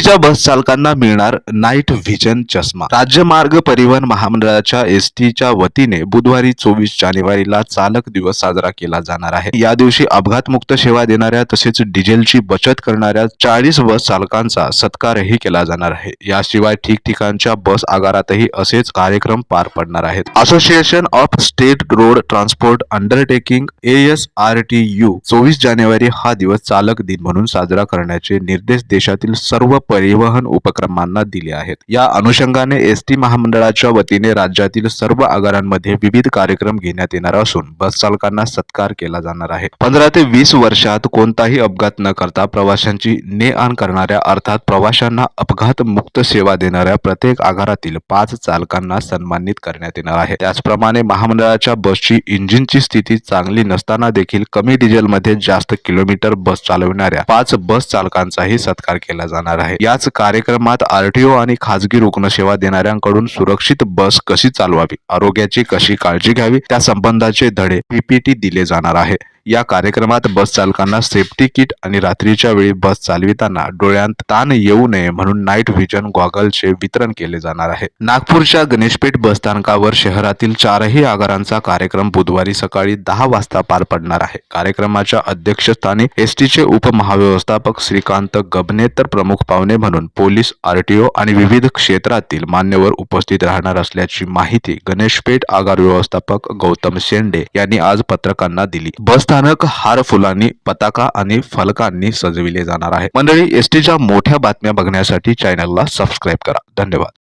एसटीच्या बस चालकांना मिळणार नाईट व्हिजन चष्मा. राज्य मार्ग परिवहन महामंडळाच्या एसटीच्या वतीने बुधवारी चोवीस जानेवारीला चालक दिवस साजरा केला जाणार आहे. या दिवशी अपघातमुक्त सेवा देणाऱ्या तसेच डिझेलची बचत करणाऱ्या चाळीस बस चालकांचा सत्कारही केला जाणार आहे. याशिवाय ठिकठिकाणच्या बस आगारातही असेच कार्यक्रम पार पडणार आहेत. Association of state road transport undertaking A S R T U चोवीस जानेवारी हा दिवस चालक दिन म्हणून साजरा करण्याचे निर्देश देशातील सर्व परिवहन उपक्रमांना दिले आहेत. या अनुषंगाने एस टी महामंडळाच्या वतीने राज्यातील सर्व आगारांमध्ये विविध कार्यक्रम घेण्यात येणार असून बस चालकांना सत्कार केला जाणार आहे. पंधरा ते वीस वर्षात कोणताही अपघात न करता प्रवाशांची ने आण करणाऱ्या अर्थात प्रवाशांना अपघात मुक्त सेवा देणाऱ्या प्रत्येक आगारातील पाच चालकांना सन्मानित करण्यात येणार आहे. त्याचप्रमाणे महामंडळाच्या बसची इंजिनची स्थिती चांगली नसताना देखील कमी डिझेलमध्ये जास्त किलोमीटर बस चालविणाऱ्या पाच बस चालकांचाही सत्कार केला जाणार आहे. याच कार्यक्रमात आरटीओ आणि खाजगी रुग्णसेवा देणाऱ्यांकडून सुरक्षित बस कशी चालवावी आरोग्याची कशी काळजी घ्यावी त्या संबंधाचे धडे पीपीटी दिले जाणार आहे. या कार्यक्रमात बस चालकांना सेफ्टी किट आणि रात्रीच्या वेळी बस चालविताना डोळ्यांत ताण येऊ नये म्हणून नाईट व्हिजन गॉगलचे वितरण केले जाणार आहे. नागपूरच्या गणेशपेठ बसस्थानकावर शहरातील चारही आगारांचा कार्यक्रम बुधवारी सकाळी दहा वाजता पार पडणार आहे. कार्यक्रमाच्या अध्यक्षस्थानी एसटीचे उपमहाव्यवस्थापक श्रीकांत गबने तर प्रमुख पाहुणे म्हणून पोलीस आरटीओ आणि विविध क्षेत्रातील मान्यवर उपस्थित राहणार असल्याची माहिती गणेशपेठ आगार व्यवस्थापक गौतम शेंडे यांनी आज पत्रकारांना दिली. बस स्थानक हार फुलांनी पताका आणि फलकांनी सजविले जाणार आहे. मंडळी एसटीच्या मोठ्या बातम्या बघण्यासाठी चॅनलला सबस्क्राईब करा. धन्यवाद.